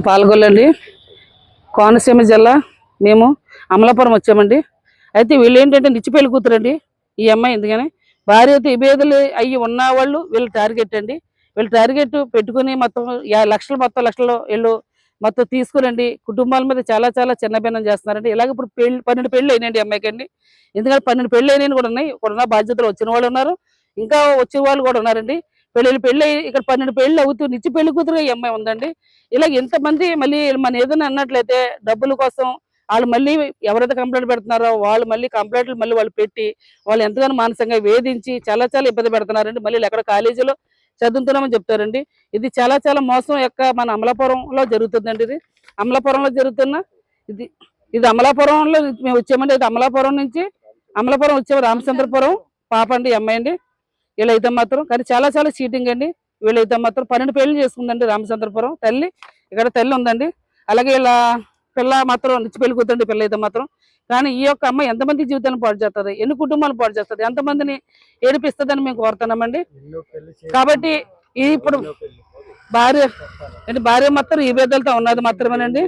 పాల్గొల్లండి కోనసీమ జిల్లా మేము అమలాపురం వచ్చామండి. అయితే వీళ్ళు ఏంటంటే నిచ్చిపల్లి కూతురండి. ఈ అమ్మాయి ఎందుకని? భార్యతో ఇబేదలు అయ్యి ఉన్న వాళ్ళు వీళ్ళు టార్గెట్ అండి. వీళ్ళు టార్గెట్ పెట్టుకుని మొత్తం యా- లక్షలు మొత్తం లక్షలు వీళ్ళు మొత్తం తీసుకురండి. కుటుంబాల మీద చాలా చాలా చిన్న భిన్నం చేస్తున్నారండి. ఇలాగ ఇప్పుడు పెళ్ళి పన్నెండు పెళ్ళి అయినాయండి ఈ అమ్మాయికి అండి. ఎందుకంటే పన్నెండు పెళ్ళి అయినాయి కూడా ఉన్నాయి. ఇక్కడ ఉన్న బాధ్యతలు వచ్చిన వాళ్ళు ఉన్నారు. ఇంకా వచ్చే వాళ్ళు కూడా ఉన్నారండి. పెళ్ళిళ్ళు పెళ్ళి ఇక్కడ పన్నెండు పెళ్ళి అవుతూ నిచ్చి పెళ్ళి కూతురు ఈ అమ్మాయి ఉందండి. ఇలా ఎంతమంది మళ్ళీ మన ఏదైనా అన్నట్లయితే డబ్బుల కోసం వాళ్ళు మళ్ళీ ఎవరైతే కంప్లైంట్ పెడుతున్నారో వాళ్ళు మళ్ళీ కంప్లైంట్లు మళ్ళీ వాళ్ళు పెట్టి వాళ్ళు ఎంతగానో మానసికంగా వేధించి చాలా చాలా ఇబ్బంది పెడుతున్నారండి. మళ్ళీ ఎక్కడ కాలేజీలో చదువుతున్నామని చెప్తారండి. ఇది చాలా చాలా మోసం యొక్క మన అమలాపురంలో జరుగుతుందండి ఇది. అమలాపురంలో జరుగుతున్న ఇది ఇది అమలాపురంలో మేము వచ్చామండి. ఇది అమలాపురం నుంచి అమలాపురం వచ్చాము రామచంద్రపురం పాప అండి అమ్మాయి అండి. వీళ్ళైతే మాత్రం కానీ చాలా చాలా చీటింగ్ అండి. వీళ్ళైతే మాత్రం పన్నెండు పెళ్ళి చేసుకుందండి రామచంద్రపురం తల్లి. ఇక్కడ తల్లి ఉందండి. అలాగే ఇలా పిల్ల మాత్రం నిచ్చి పెళ్ళి కూతుండి పిల్ల అయితే మాత్రం. కానీ ఈ యొక్క అమ్మాయి ఎంతమంది జీవితాన్ని పాడు చేస్తుంది? ఎన్ని కుటుంబాలు పాడు చేస్తుంది? ఎంతమందిని ఏడిపిస్తుందని మేము కోరుతున్నామండి. కాబట్టి ఈ ఇప్పుడు భార్య అంటే భార్య మాత్రం ఈ బేదలతో ఉన్నది మాత్రమేనండి.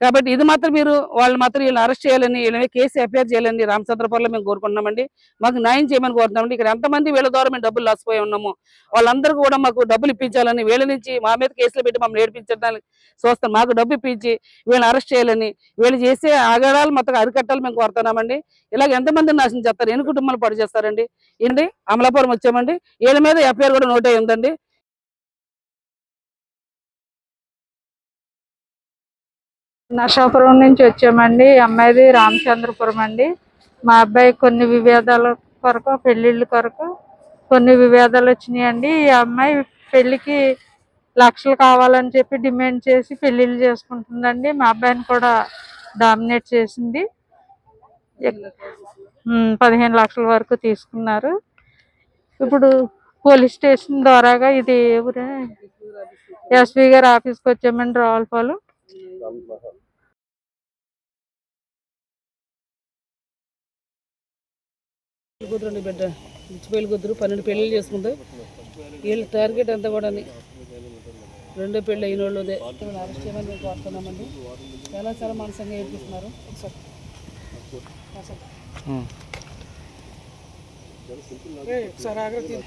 కాబట్టి ఇది మాత్రం మీరు వాళ్ళు మాత్రం వీళ్ళని అరెస్ట్ చేయాలని వీళ్ళని కేసు ఎఫ్ఐఆర్ చేయాలని రామచంద్రపురంలో మేము కోరుకుంటున్నామండి. మాకు న్యాయం చేయమని కోరుతున్నామండి. ఇక్కడ ఎంతమంది వీళ్ళ ద్వారా మేము డబ్బులు లాసిపోయి ఉన్నాము వాళ్ళందరూ కూడా మాకు డబ్బులు ఇప్పించాలని వీళ్ళ నుంచి మా మీద కేసులు పెట్టి మమ్మల్ని ఏడిపించడానికి చూస్తాం. మాకు డబ్బు ఇప్పించి వీళ్ళని అరెస్ట్ చేయాలని వీళ్ళు చేసే ఆగడాలు మొత్తం అరికట్టాలి మేము కోరుతున్నామండి. ఇలాగ ఎంతమంది నాశనం చేస్తారు? ఎన్ని కుటుంబాలు పడి చేస్తారండి ఏంటి? అమలాపురం వచ్చామండి. వీళ్ళ మీద ఎఫ్ఐఆర్ కూడా నోట్ అయి ఉందండి. నర్సాపురం నుంచి వచ్చామండి. ఈ అమ్మాయిది రామచంద్రపురం అండి. మా అబ్బాయి కొన్ని విభేదాల కొరకు పెళ్ళిళ్ళ కొరకు కొన్ని విభేదాలు వచ్చినాయండి. ఈ అమ్మాయి పెళ్ళికి లక్షలు కావాలని చెప్పి డిమాండ్ చేసి పెళ్ళిళ్ళు చేసుకుంటుందండి. మా అబ్బాయిని కూడా డామినేట్ చేసింది. పదిహేను లక్షల వరకు తీసుకున్నారు. ఇప్పుడు పోలీస్ స్టేషన్ ద్వారాగా ఇది ఊరే ఎస్పీ గారి ఆఫీస్కి వచ్చామండి రావులపాలెం. పెళ్ళి కూతురు అండి బిడ్డ ఇచ్చి పెళ్ళి కూతురు పన్నెండు పెళ్ళి చేసుకుంది వీళ్ళ టార్గెట్ అంతా కూడా రెండో పెళ్ళి అయిన వాళ్ళు అదే అరెస్ట్ చేయమని మేము కోరుతున్నామండి చాలా చాలా మనసంగా ఒకసారి. ఏయ్, ఒకసారి ఆగ్రహ తీ-